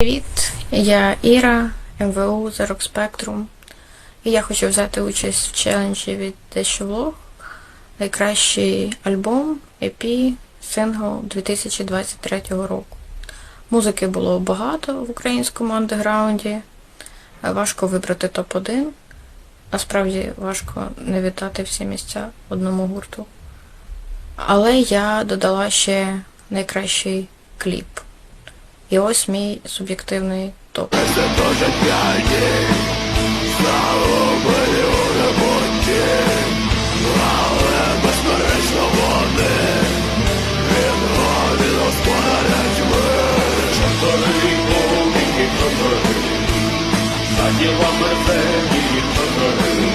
Привіт, я Іра, МВУ Зарок Спектрум. І я хочу взяти участь в челенджі від Дещо Влог. Найкращий альбом, EP, сингл 2023 року. Музики було багато в українському андеграунді. Важко вибрати топ-1. Насправді важко не віддати всі місця одному гурту. Але я додала ще найкращий кліп. І ось мій суб'єктивний топ. Величезне звалище в космічному